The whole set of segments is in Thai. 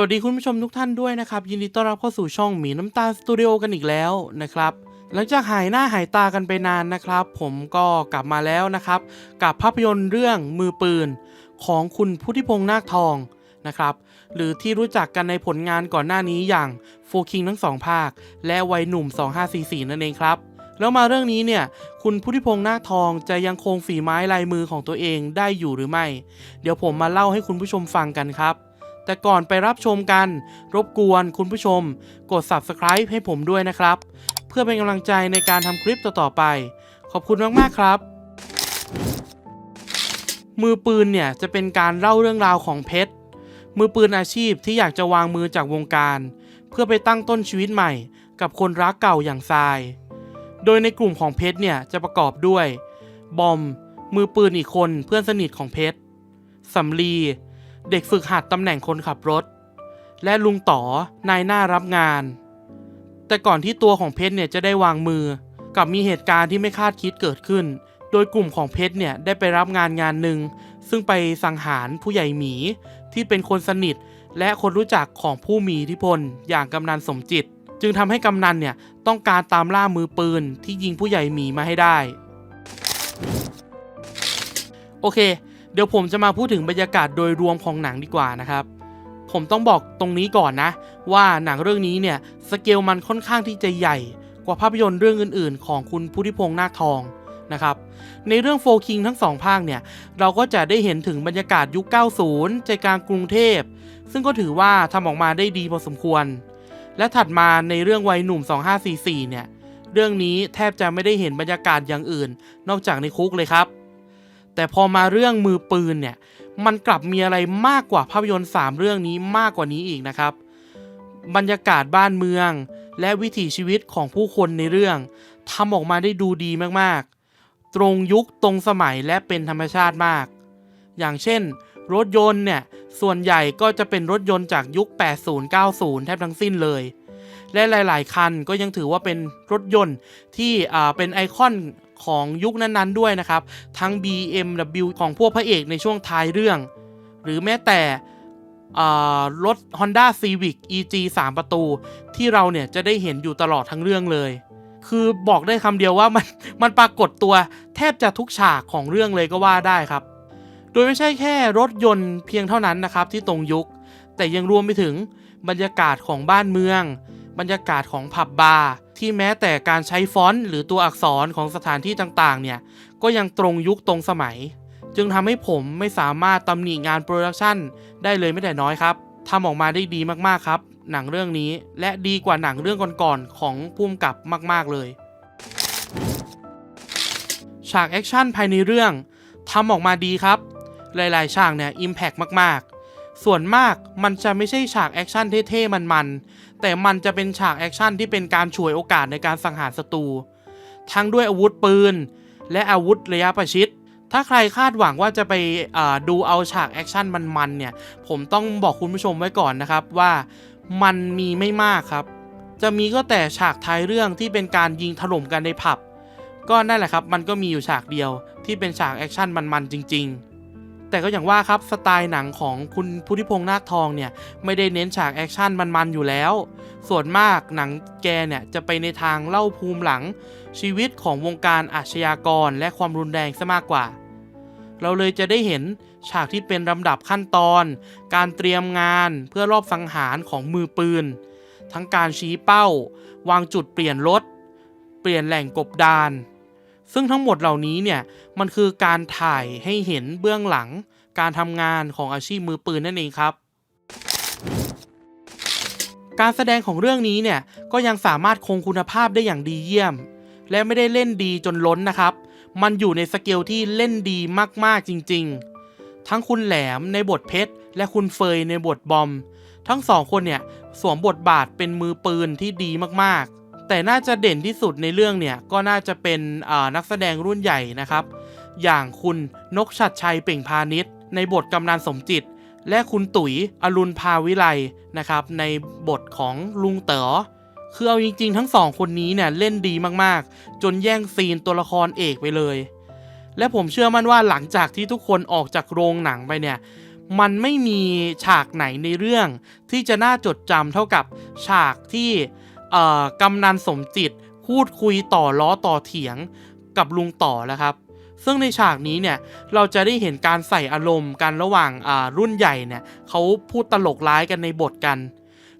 วัสดีคุณผู้ชมทุกท่านด้วยนะครับ ยินดีต้อนรับเข้าสู่ช่องหมีน้ำตาลสตูดิโอกันอีกแล้วนะครับหลังจากหายหน้าหายตากันไปนานนะครับ ผมก็กลับมาแล้วนะครับ กับภาพยนตร์เรื่องมือปืนของคุณพุทธิพงษ์นาคทองนะครับ หรือที่รู้จักกันในผลงานก่อนหน้านี้อย่างโฟคิงทั้งสองภาค และวัยหนุ่ม 2544 นั่นเองครับแล้วมาเรื่องนี้เนี่ย คุณพุทธิพงษ์นาคทองจะยังคงฝีไม้ลายมือของตัวเองได้อยู่หรือไม่ เดี๋ยวผมมาเล่าให้คุณผู้ชมฟังกันครับ แต่ก่อนไปรับชมกัน รบกวนคุณผู้ชม กด subscribe ให้ผมด้วยนะครับ เพื่อเป็นกำลังใจในการทำคลิปต่อๆไป ขอบคุณมากๆครับ มือปืนเนี่ยจะเป็นการเล่าเรื่องราวของเพชรมือปืนอาชีพที่อยากจะวางมือจากวงการ เพื่อไปตั้งต้นชีวิตใหม่ กับคนรักเก่าอย่างทราย โดยในกลุ่มของเพชรเนี่ยจะประกอบด้วย บอม มือปืนอีกคนเพื่อนสนิทของเพชรสำลี เด็กฝึกหัดตำแหน่งคนขับรถ และลุงต่อนายหน้ารับงาน แต่ก่อนที่ตัวของเพชรเนี่ยจะได้วางมือ กับมีเหตุการณ์ที่ไม่คาดคิดเกิดขึ้น โดยกลุ่มของเพชรเนี่ยได้ไปรับงานงานหนึ่งซึ่งไปสังหารผู้ใหญ่หมีที่เป็นคนสนิทและคนรู้จักของผู้มีอิทธิพลอย่างกำนันสมจิต จึงทำให้กำนันเนี่ยต้องการตามล่ามือปืนที่ยิงผู้ใหญ่หมีมาให้ได้ โอเค เดี๋ยวผมจะมาพูดถึงบรรยากาศโดยรวมของหนังดีกว่านะครับ ผมต้องบอกตรงนี้ก่อนนะ ว่าหนังเรื่องนี้เนี่ยสเกลมันค่อนข้างที่จะใหญ่ กว่าภาพยนตร์เรื่องอื่น ๆ ของคุณพุทธิพงษ์นาคทองนะครับในเรื่องโฟคิงทั้งสองภาคเนี่ยเราก็จะได้เห็นถึงบรรยากาศยุค 90 ใจกลางกรุงเทพ ซึ่งก็ถือว่าทำออกมาได้ดีพอสมควร และถัดมาในเรื่องวัยหนุ่ม 2544 เนี่ยเรื่องนี้แทบจะไม่ได้เห็นบรรยากาศอย่างอื่น นอกจากในคุกเลยครับ แต่พอมาเรื่องมือปืนเนี่ย มันกลับมีอะไรมากกว่าภาพยนตร์ 3 เรื่องนี้มากกว่านี้อีกนะครับ บรรยากาศบ้านเมือง และวิถีชีวิตของผู้คนในเรื่องทำออกมาได้ดูดีมากๆ ตรงยุคตรงสมัยและเป็นธรรมชาติมาก อย่างเช่น รถยนต์เนี่ย ส่วนใหญ่ก็จะเป็นรถยนต์จากยุค 80-90 แทบทั้งสิ้นเลยและหลาย ๆ คันก็ยังถือว่าเป็นรถยนต์ที่เป็นไอคอน ของยุคนั้นๆด้วยนะครับ ทั้ง BMW ของพวกพระเอกในช่วงท้ายเรื่อง หรือแม้แต่อ่ารถ Honda Civic EG 3 ประตู ที่เราเนี่ยจะได้เห็นอยู่ตลอดทั้งเรื่องเลย คือบอกได้คำเดียวว่ามันมันปรากฏตัวแทบจะทุกฉากของเรื่องเลยก็ว่าได้ครับ โดยไม่ใช่แค่รถยนต์เพียงเท่านั้นนะครับที่ตรงยุค แต่ยังรวมไปถึงบรรยากาศของบ้านเมือง บรรยากาศของผับบาร์ ที่แม้แต่การใช้ฟอนต์หรือตัวอักษรของสถานที่ต่างๆ เนี่ย ก็ยังตรงยุคตรงสมัย จึงทำให้ผมไม่สามารถตำหนิงานโปรดักชันได้เลยไม่แต่น้อยครับทำออกมาได้ดีมากๆครับ หนังเรื่องนี้และดีกว่าหนังเรื่องก่อนๆของพุ่มกับมากๆเลยฉากแอคชั่นภายในเรื่องทำออกมาดีครับ หลายๆฉากเนี่ยอิมแพกมากๆ ส่วนมากมันจะไม่ใช่ฉากแอคชั่นเท่ๆมันๆ แต่มันจะเป็นฉากแอคชั่นที่เป็นการฉวยโอกาสในการสังหารศัตรู ทั้งด้วยอาวุธปืน และอาวุธระยะประชิด ถ้าใครคาดหวังว่าจะไปดูเอาฉากแอคชั่นมันๆเนี่ย ผมต้องบอกคุณผู้ชมไว้ก่อนนะครับว่ามันมีไม่มากครับ จะมีก็แต่ฉากท้ายเรื่องที่เป็นการยิงถล่มกันในผับ ก็นั่นแหละครับ มันก็มีอยู่ฉากเดียวที่เป็นฉากแอคชั่นมันๆจริง ๆ แต่ก็อย่างว่าครับสไตล์หนังของคุณพุทธิพงษ์นาคทองเนี่ยไม่ได้เน้นฉากแอคชั่นมันๆอยู่แล้ว ส่วนมากหนังแกเนี่ยจะไปในทางเล่าภูมิหลัง ชีวิตของวงการอาชญากรและความรุนแรงซะมากกว่า เราเลยจะได้เห็นฉากที่เป็นลำดับขั้นตอน การเตรียมงานเพื่อรอบสังหารของมือปืน ทั้งการชี้เป้า วางจุดเปลี่ยนรถ เปลี่ยนแหล่งกบดาน ซึ่งทั้งหมดเหล่านี้เนี่ยมันคือการถ่ายให้เห็นเบื้องหลัง การทำงานของอาชีพมือปืนนั่นเองครับ การแสดงของเรื่องนี้เนี่ยก็ยังสามารถคงคุณภาพได้อย่างดีเยี่ยม และไม่ได้เล่นดีจนล้นนะครับ มันอยู่ในสเกลที่เล่นดีมากๆจริง ๆ ทั้งคุณแหลมในบทเพชรและคุณเฟยในบทบอม ทั้งสองคนเนี่ยสวมบทบาทเป็นมือปืนที่ดีมากๆ แต่น่าจะเด่นที่สุดในเรื่องเนี่ยก็น่าจะเป็นนักแสดงรุ่นใหญ่นะครับ อย่างคุณนกชัดชัยเป่งพาณิชย์ในบทกำนันสมจิต และคุณตุ๋ยอรุณภาวิไลนะครับในบทของลุงเต๋อคือเอาจริงๆ ทั้งสองคนนี้เนี่ยเล่นดีมากๆ จนแย่งซีนตัวละครเอกไปเลย และผมเชื่อมั่นว่าหลังจากที่ทุกคนออกจากโรงหนังไปเนี่ยมันไม่มีฉากไหนในเรื่องที่จะน่าจดจำเท่ากับฉากที่ กำนันสมจิตพูดคุยต่อล้อต่อเถียงกับลุงต่อแล้วครับ ซึ่งในฉากนี้เนี่ยเราจะได้เห็นการใส่อารมณ์กันระหว่างารุ่นใหญ่เนี่ยเขาพูดตลกร้ายกันในบทกัน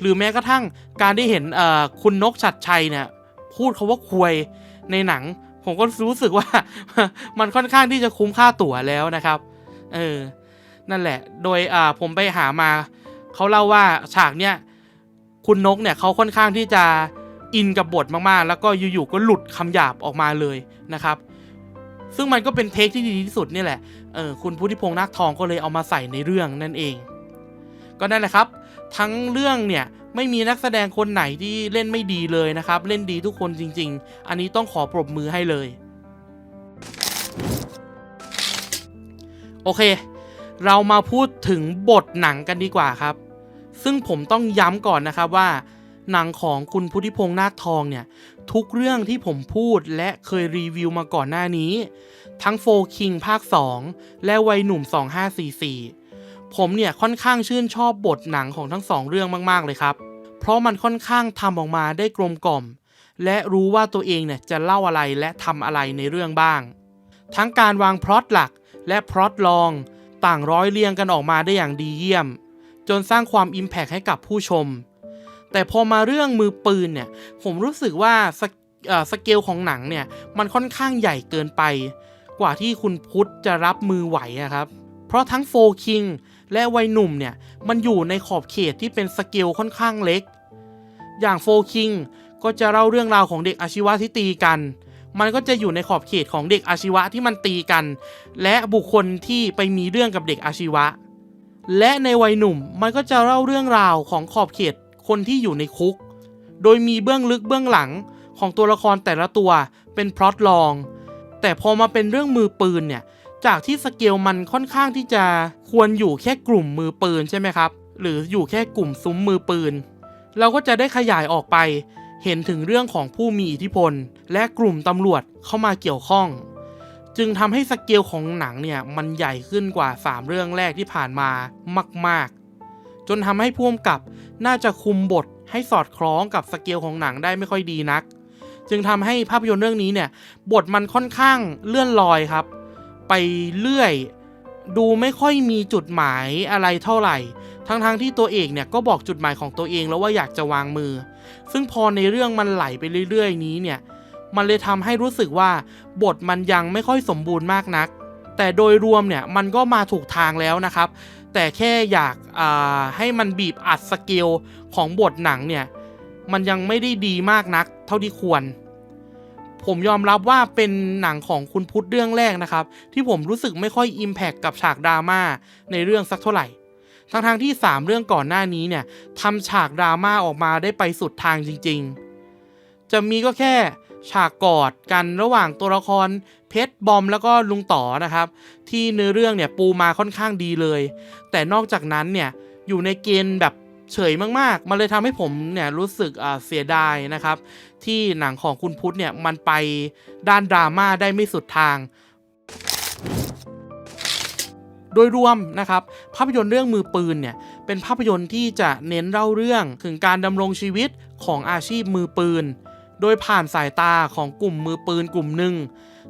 หรือแม้กระทั่งการได้เห็นคุณนกชัดชัยเนี่ยพูดเขาว่าควยในหนัง ผมก็รู้สึกว่ามันค่อนข้างที่จะคุ้มค่าตั๋วแล้วนะครับเออนั่นแหละ โดยผมไปหามาเขาเล่าว่าฉากเนี้ย คุณนกเนี่ยเขาค่อนข้างที่จะอินกับบทมากๆ แล้วก็อยู่ๆก็หลุดคำหยาบออกมาเลยนะครับ ซึ่งมันก็เป็นเทคที่ดีที่สุดนี่แหละเออคุณพุทธิพงษ์นาคทองก็เลยเอามาใส่ในเรื่องนั่นเอง ก็นั่นแหละครับ ทั้งเรื่องเนี่ยไม่มีนักแสดงคนไหนที่เล่นไม่ดีเลยนะครับ เล่นดีทุกคนจริง ๆ อันนี้ต้องขอปรบมือให้เลย โอเค เรามาพูดถึงบทหนังกันดีกว่าครับ ซึ่งผมต้องย้ำก่อนนะครับว่า หนังของคุณพุทธิพงษ์นาคทองเนี่ย ทุกเรื่องที่ผมพูดและเคยรีวิวมาก่อนหน้านี้ ทั้งโฟคิงภาค 2 และวัยหนุ่ม 2544 ผมเนี่ยค่อนข้างชื่นชอบบทหนังของทั้งสองเรื่องมาก ๆ เลยครับ เพราะมันค่อนข้างทำออกมาได้กลมกล่อม และรู้ว่าตัวเองเนี่ยจะเล่าอะไรและทำอะไรในเรื่องบ้าง ทั้งการวางพล็อตหลักและพล็อตรอง ต่างร้อยเรียงกันออกมาได้อย่างดีเยี่ยม จนสร้างความอิมแพกให้กับผู้ชม แต่พอมาเรื่องมือปืนเนี่ย ผมรู้สึกว่าสเกเอ่อสเกลของหนังเนี่ย มันค่อนข้างใหญ่เกินไป กว่าที่คุณพุทธจะรับมือไหวอะครับ เพราะทั้งโฟคิงและวัยหนุ่มเนี่ย มันอยู่ในขอบเขตที่เป็นสเกลค่อนข้างเล็ก อย่างโฟคิงก็จะเล่าเรื่องราวของเด็กอาชีวะที่ตีกัน มันก็จะอยู่ในขอบเขตของเด็กอาชีวะที่มันตีกัน และบุคคลที่ไปมีเรื่องกับเด็กอาชีวะ และในวัยหนุ่มมันก็จะเล่าเรื่องราวของขอบเขตคนที่อยู่ในคุก โดยมีเบื้องลึกเบื้องหลังของตัวละครแต่ละตัวเป็นพล็อตรอง แต่พอมาเป็นเรื่องมือปืนเนี่ย จากที่สเกลมันค่อนข้างที่จะควรอยู่แค่กลุ่มมือปืนใช่ไหมครับ หรืออยู่แค่กลุ่มซุ้มมือปืน เราก็จะได้ขยายออกไป เห็นถึงเรื่องของผู้มีอิทธิพล และกลุ่มตำรวจเข้ามาเกี่ยวข้อง จึงทำให้สเกลของหนังเนี่ยมันใหญ่ขึ้นกว่า 3 เรื่องแรกที่ผ่านมามาก ๆ จนทำให้พ่วมกับน่าจะคุมบทให้สอดคล้องกับสเกลของหนังได้ไม่ค่อยดีนัก จึงทำให้ภาพยนตร์เรื่องนี้เนี่ยบทมันค่อนข้างเลื่อนลอยครับ ไปเรื่อยดูไม่ค่อยมีจุดหมายอะไรเท่าไหร่ ทั้งๆทที่ตัวเอกเนี่ยก็บอกจุดหมายของตัวเองแล้วว่าอยากจะวางมือ ซึ่งพอในเรื่องมันไหลไปเรื่อย ๆ นี้เนี่ย มันเลยทำให้รู้สึกว่าบทมันยังไม่ค่อยสมบูรณ์มากนัก แต่โดยรวมเนี่ยมันก็มาถูกทางแล้วนะครับ แต่แค่อยากาให้มันบีบอัดสเกลของบทหนังเนี่ยมันยังไม่ได้ดีมากนัก เท่าที่ควร ผมยอมรับว่าเป็นหนังของคุณพุทธเรื่องแรกนะครับ ที่ผมรู้สึกไม่ค่อยอิมแพคกับฉากดราม่าในเรื่องสักเท่าไหร่ทั้งทางที่ 3 เรื่องก่อนหน้านี้เนี่ยทำฉากดราม่าออกมาได้ไปสุดทางจริง ๆ จะมีก็แค่ ฉากกอดกันระหว่างตัวละครเพชรบอมแล้วก็ลุงต่อนะครับ ที่เนื้อเรื่องเนี่ยปูมาค่อนข้างดีเลย แต่นอกจากนั้นเนี่ยอยู่ในเกณฑ์แบบเฉยมากๆ มันเลยทำให้ผมเนี่ยรู้สึกเสียดายนะครับ ที่หนังของคุณพุทธเนี่ยมันไปด้านดราม่าได้ไม่สุดทาง โดยรวมนะครับ ภาพยนตร์เรื่องมือปืนเนี่ยเป็นภาพยนตร์ที่จะเน้นเล่าเรื่องถึงการดำรงชีวิตของอาชีพมือปืน โดยผ่านสายตาของกลุ่มมือปืนกลุ่มหนึ่ง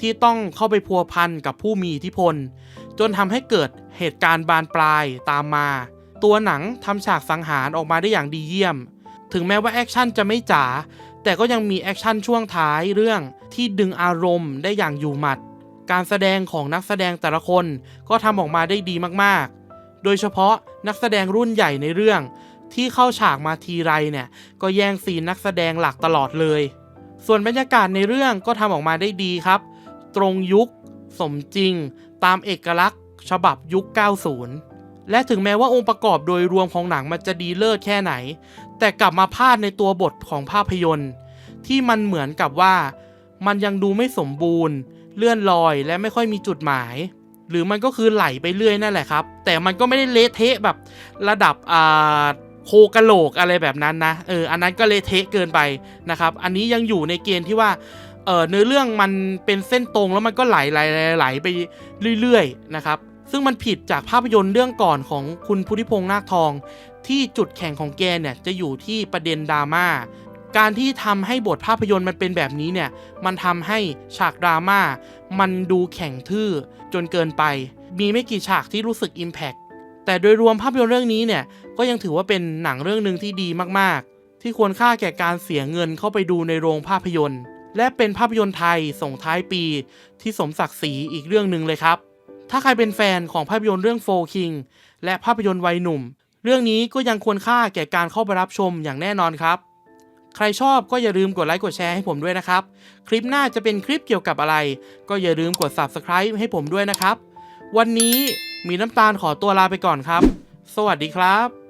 ที่ต้องเข้าไปพัวพันกับผู้มีอิทธิพล จนทำให้เกิดเหตุการณ์บานปลายตามมา ตัวหนังทำฉากสังหารออกมาได้อย่างดีเยี่ยม ถึงแม้ว่าแอคชั่นจะไม่จ๋าแต่ก็ยังมีแอคชั่นช่วงท้ายเรื่องที่ดึงอารมณ์ได้อย่างอยู่หมัด การแสดงของนักแสดงแต่ละคนก็ทำออกมาได้ดีมากๆ โดยเฉพาะนักแสดงรุ่นใหญ่ในเรื่อง ที่เข้าฉากมาทีไรเนี่ย ก็แย่งซีนนักแสดงหลักตลอดเลย ส่วนบรรยากาศในเรื่องก็ทำออกมาได้ดีครับ ตรงยุค สมจริง ตามเอกลักษณ์ ฉบับยุค 90 และถึงแม้ว่าองค์ประกอบโดยรวมของหนังมันจะดีเลิศแค่ไหน แต่กลับมาพลาดในตัวบทของภาพยนตร์ ที่มันเหมือนกับว่า มันยังดูไม่สมบูรณ์ เลื่อนลอยและไม่ค่อยมีจุดหมายหรือมันก็คือไหลไปเรื่อยนั่นแหละครับ แต่มันก็ไม่ได้เละเทะแบบระดับอ่า โคกะโหลกอะไรแบบนั้นนะเอออันนั้นก็เละเทะเกินไปนะครับ อันนี้ยังอยู่ในเกณฑ์ที่ว่าเออเนื้อเรื่องมันเป็นเส้นตรงแล้วมันก็ไหลไหลไหลไปเรื่อยๆนะครับซึ่งมันผิดจากภาพยนตร์เรื่องก่อนของคุณพุทธิพงษ์นาคทอง ที่จุดแข่งของแกเนี่ยจะอยู่ที่ประเด็นดราม่าการที่ทำให้บทภาพยนตร์มันเป็นแบบนี้เนี่ย มันทำให้ฉากดราม่ามันดูแข็งทื่อจนเกินไป มีไม่กี่ฉากที่รู้สึกอิมแพก แต่โดยรวมภาพยนตร์เรื่องนี้เนี่ยก็ยังถือว่าเป็นหนังเรื่องหนึ่งที่ดีมากๆ ที่ควรค่าแก่การเสียเงินเข้าไปดูในโรงภาพยนตร์ และเป็นภาพยนตร์ไทยส่งท้ายปี ที่สมศักดิ์ศรีอีกเรื่องหนึ่งเลยครับ ถ้าใครเป็นแฟนของภาพยนตร์เรื่องโฟคิงและภาพยนตร์วัยหนุ่ม เรื่องนี้ก็ยังควรค่าแก่การเข้าไปรับชมอย่างแน่นอนครับ ใครชอบก็อย่าลืมกดไลค์กดแชร์ให้ผมด้วยนะครับ คลิปหน้าจะเป็นคลิปเกี่ยวกับอะไร ก็อย่าลืมกด Subscribe ให้ผมด้วยนะครับ วันนี้ มีน้ำตาลขอตัวลาไปก่อนครับ สวัสดีครับ